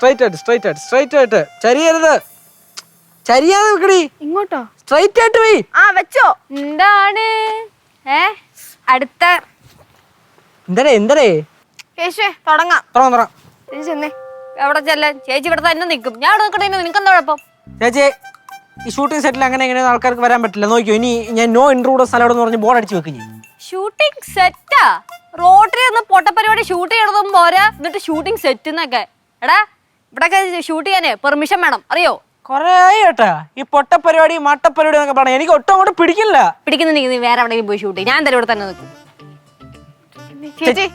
Straight ആയിട്ട് straight ആയിട്ട് straight ആയിട്ട്. ചരിയരുത്. ചരിയാതെ വെക്കടി ഇങ്ങോട്ടോ? സ്ട്രൈറ്റ് ആയിട്ട് പോയി. ആ വെച്ചോ. എന്താണ്? ഏ? അടുത്ത. എന്തരേ എന്തരേ? കേശുവേ തുടങ്ങാം. തുറന്നു തുറ ചേച്ചി ചെന്നേ. എവിടെ ചെല്ലാൻ ചേച്ചി ഇവിടെ തന്നെ നിൽക്കും. ഞാൻ ഇവിടെ നിൽക്കട്ടെ നിനക്ക് എന്താ കുഴപ്പം? ചേച്ചി ഈ ഷൂട്ടിംഗ് സെറ്റിൽ അങ്ങനെ എങ്ങനെ ആൾക്കാർക്ക് വരാൻ പറ്റില്ല. നോക്കിയോ ഇനി ഞാൻ നോ ഇൻട്രൂഡ് സ്ഥലം എന്ന് പറഞ്ഞ് ബോർഡ് അടിച്ച് വെക്കും ഞാൻ ഷൂട്ടിംഗ് സെറ്റാ റോട്ടറി ഒന്ന് പൊട്ടപ്പരിപാടി ഷൂട്ട് ചെയ്യണതും പോരാ? എന്നിട്ട് ഷൂട്ടിംഗ് സെറ്റ് എന്നൊക്കെ എടാ ഇവിടെ ഷൂട്ട് ചെയ്യാനേ പെർമിഷൻ വേണം. അറിയോ? കൊറേ കേട്ടാ ഈ പൊട്ട പരിപാടി മട്ട പരിപാടി എന്നൊക്കെ പറഞ്ഞ എനിക്ക് ഒട്ടും അങ്ങോട്ട് പിടിക്കില്ല. പിടിക്കുന്ന നീ വേറെ എവിടെയെങ്കിലും പോയി ഷൂട്ട് ചെയ്യും. ഞാൻ എന്തായാലും ഇവിടെ തന്നെ നിൽക്കും. ചേച്ചി.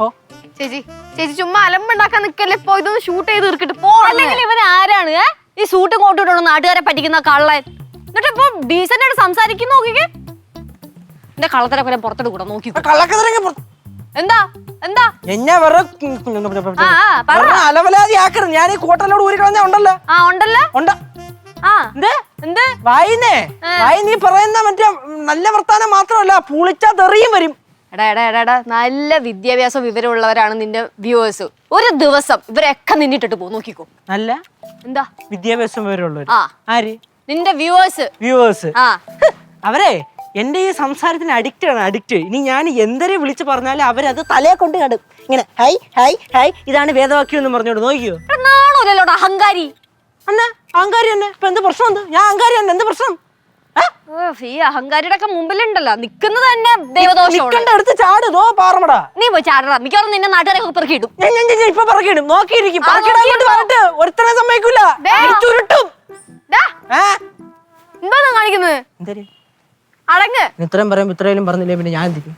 ഓ. ചേച്ചി. ചേച്ചി ചുമ്മാ അലമ്പുണ്ടാക്കാൻ നിക്കല്ലേ? പോ ഇതൊന്ന് ഷൂട്ട് ചെയ്ത് തീർക്കിട്ട്. പോ. അല്ലെങ്കിൽ ഇവൻ ആരാണ്? ഏ? ഈ സൂട്ട് കോട്ടിട്ടോ നാട്ടുകാരെ പറ്റിക്കുന്ന കള്ളൻ. എന്നിട്ട് ഇപ്പൊ ഡീസന്റ് ആയിട്ട് സംസാരിക്കുന്ന നോക്കിക്കേ. എന്റെ കള്ളത്തരൊക്കെ പോലെ പുറത്തെടുക്കൂടാ നോക്കി കള്ളക്കതിരങ്ങ എന്താ? എന്താ? എന്നെ വെറുതെ ആ, ആ, പറ. അലവലാതി ആക്കരുത്. ഞാൻ ഈ കൂട്ടലോട് ഊരി കളഞ്ഞ ഉണ്ടല്ലോ. ആ ഉണ്ടല്ലോ? ഉണ്ട്. ആ. എന്ത്? എന്ത്? വായിന്നേ? വായി നീ പറയുന്ന മറ്റേ നല്ല വർത്താനം മാത്രമല്ല പൂളിച്ചാ തെറിയും വരും. എടാ എടാ എടാ എടാ. നല്ല വിദ്യാഭ്യാസ വിവരമുള്ളവരാണ് നിന്റെ വ്യൂവേഴ്സ് ഒരു ദിവസം ഇവരൊക്കെ നിന്നിട്ടിട്ട് പോ നോക്കിക്കോ. നല്ല എന്താ? വിദ്യാഭ്യാസം വരെയുള്ളവർ ആ. ആര്? നിന്റെ വ്യൂവേഴ്സ് വ്യൂവേഴ്സ് ആ. അവരെ? എന്റെ ഈ സംസാരത്തിന് അഡിക്റ്റ് ആണ് അഡിക്റ്റ് ഇനി ഞാൻ എന്തരെ വിളിച്ച് പറഞ്ഞാലും അവരത് തലയെ കൊണ്ട് കടും ഇങ്ങനെ ഹൈ ഹൈ ഹൈ ഇതാണ് വേദവാക്യം എന്ന് പറഞ്ഞോട് നോക്കിയോ എടാ, നാണമില്ലല്ലോടാ അഹങ്കാരി. അന്നെ അഹങ്കാരി തന്നെ. ഇപ്പൊ എന്ത് പ്രശ്നം എന്ത് ഞാൻ അഹങ്കാരി തന്നെ എന്ത് പ്രശ്നം? ഈ അഹങ്കാരിയുടെ ഒക്കെ മുമ്പിലുണ്ടല്ലോ. നിക്കുന്നത് തന്നെ ദൈവദോഷം നിക്കണ്ട ചാട്. ചാടുതോ പാറമടാ. നീ പോയി ചാടടാ. മിക്കവാറും നിന്നെ നാട്ടുകാരെ പെറുക്കിയിടും. ഞാൻ ഇപ്പൊ പറക്കിടും നോക്കിയിരിക്കും. ഒരുത്തനെ സമ്മതിക്കൂല. ചുരുട്ടും എന്തോന്നാ കാണിക്കുന്നത്? അടങ്ങ്. ഇത്രയും പറയും ഇത്രയും പറഞ്ഞില്ലേ? പിന്നെ ഞാൻ എന്തിക്കും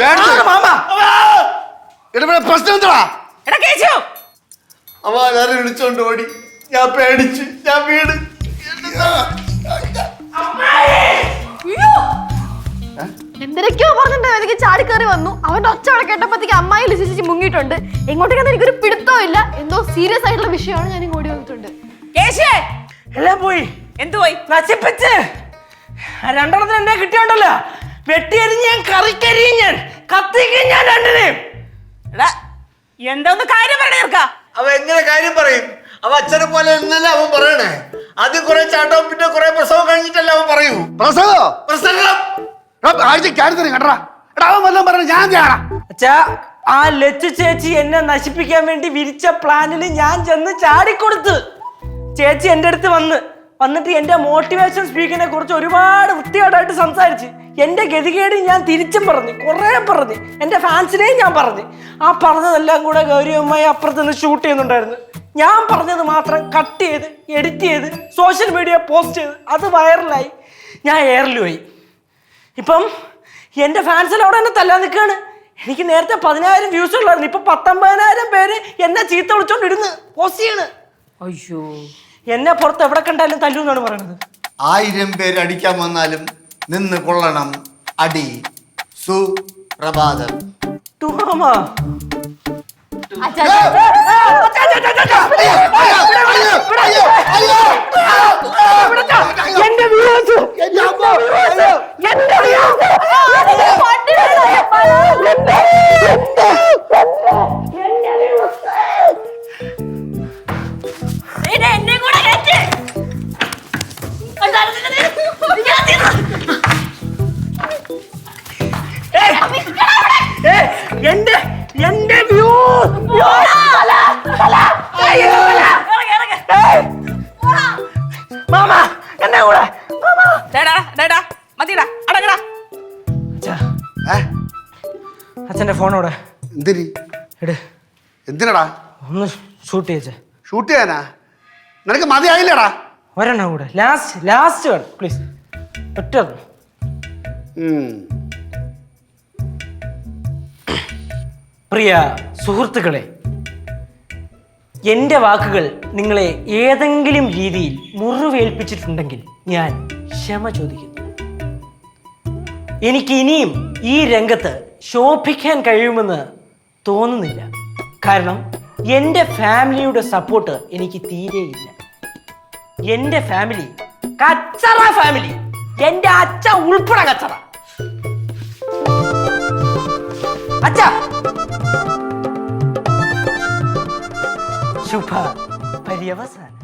പേടിച്ച്. ആ, മാമ. ഇവിടെ പ്രശ്നം എന്താ എടാ അവ എല്ലാരും വിളിച്ചോണ്ട് ഓടി. ഞാൻ പേടിച്ച് ഞാൻ വീട് എന്തിനൊക്കെയോ പറഞ്ഞിട്ട് എനിക്ക് ചാടി കയറി വന്നു. അവന്റെ ഒച്ച അവിടെ കേട്ടപ്പോഴത്തേക്ക് അമ്മായി ലിസിച്ച് മുങ്ങിയിട്ടുണ്ട്. എങ്ങോട്ടേക്കാന്ന് എനിക്കൊരു പിടുത്തവും ഇല്ല എന്തോ സീരിയസ് ആയിട്ടുള്ള വിഷയമാണ് ഞാൻ ഇങ്ങോട്ട് വന്നിട്ടുണ്ട്. കേശു എല്ലാം പോയി. എന്തു പോയി നശിപ്പിച്ച്. രണ്ടെണ്ണത്തിന് എന്നെ കിട്ടിയോണ്ടല്ലോ? വെട്ടിയരിഞ്ഞ് ഞാൻ കറിക്കരിയും ഞാൻ കത്തിക്കും ഞാൻ രണ്ടിനെയും. എടാ എന്താന്ന് കാര്യം പറയണേ അവ എങ്ങനെ കാര്യം പറയും? അവ അച്ഛനെ പോലെ എന്നല്ല അവൻ പറയണേ. ആദ്യം കുറെ ചാട്ടവും പിന്നെ കുറെ പ്രസവം കഴിഞ്ഞിട്ടല്ല അവൻ പറയൂ. പ്രസവോ? പ്രസംഗം. ആഴ്ച കാര്യം കണ്ടടാ എടാ അവൻ വല്ലതും പറഞ്ഞു ഞാൻ ചെയ്യണം അച്ഛാ ആ ലച്ചു ചേച്ചി എന്നെ നശിപ്പിക്കാൻ വേണ്ടി വിരിച്ച പ്ലാനിൽ ഞാൻ ചെന്ന് ചാടിക്കൊടുത്ത്. ചേച്ചി എന്റെ അടുത്ത് വന്ന് വന്നിട്ട് എന്റെ മോട്ടിവേഷൻ സ്പീക്കിനെ കുറിച്ച് ഒരുപാട് വൃത്തികേടായിട്ട് സംസാരിച്ച്. എന്റെ ഗതികേട് ഞാൻ തിരിച്ചും പറഞ്ഞു. കുറേ പറഞ്ഞു. എന്റെ ഫാൻസിനെയും ഞാൻ പറഞ്ഞു. ആ പറഞ്ഞതെല്ലാം കൂടെ ഗൗരവമായി അപ്പുറത്ത് നിന്ന് ഷൂട്ട് ചെയ്യുന്നുണ്ടായിരുന്നു. ഞാൻ പറഞ്ഞത് മാത്രം കട്ട് ചെയ്ത് എഡിറ്റ് ചെയ്ത് സോഷ്യൽ മീഡിയ പോസ്റ്റ് ചെയ്ത് അത് വൈറലായി ഞാൻ എയറിൽ പോയി. ഇപ്പം എന്റെ ഫാൻസിലവിടെ തന്നെ എന്നെ തല്ലാൻ നിൽക്കുകയാണ്. എനിക്ക് നേരത്തെ പതിനായിരം വ്യൂസ് ഉള്ളായിരുന്നു. ഇപ്പം പത്തൊമ്പതിനായിരം പേര് എന്നെ ചീത്ത വിളിച്ചോണ്ടിരുന്ന് പോസ്റ്റ് ചെയ്യണ്. അയ്യോ. എന്നെ പുറത്ത് എവിടെ കണ്ടാലും തല്ലു എന്നാണ് പറയുന്നത്. ആയിരം പേര് അടിക്കാൻ വന്നാലും നിന്ന് കൊള്ളണം അടി സുപ്രഭാതം ടൂമാ അച്ഛാ, അച്ഛന്റെ ഫോണോടെ. എന്തിരി എട്. എന്തിനടാ? ഒന്ന് ഷൂട്ട് ചെയ്യച്ചേ. ഷൂട്ട് ചെയ്യാനാ? നിനക്ക് മതിയായില്ലടാ. ഒരെണ്ണം കൂടെ. ലാസ്റ്റ് ലാസ്റ്റ് വേണം. പ്ലീസ് ഒറ്റ. പ്രിയ സുഹൃത്തുക്കളെ എന്റെ വാക്കുകൾ നിങ്ങളെ ഏതെങ്കിലും രീതിയിൽ മുറിവേൽപ്പിച്ചിട്ടുണ്ടെങ്കിൽ ഞാൻ ക്ഷമ ചോദിക്കുന്നു. എനിക്ക് ഇനിയും ഈ രംഗത്ത് ശോഭിക്കാൻ കഴിയുമെന്ന് തോന്നുന്നില്ല. കാരണം എന്റെ ഫാമിലിയുടെ സപ്പോർട്ട് എനിക്ക് തീരെയില്ല എന്റെ ഫാമിലി കച്ചറ ഫാമിലി. എന്റെ അച്ഛ ഉൾപ്പെടെ കച്ചറ. അച്ഛ! ശുഭ പര്യവസാനം.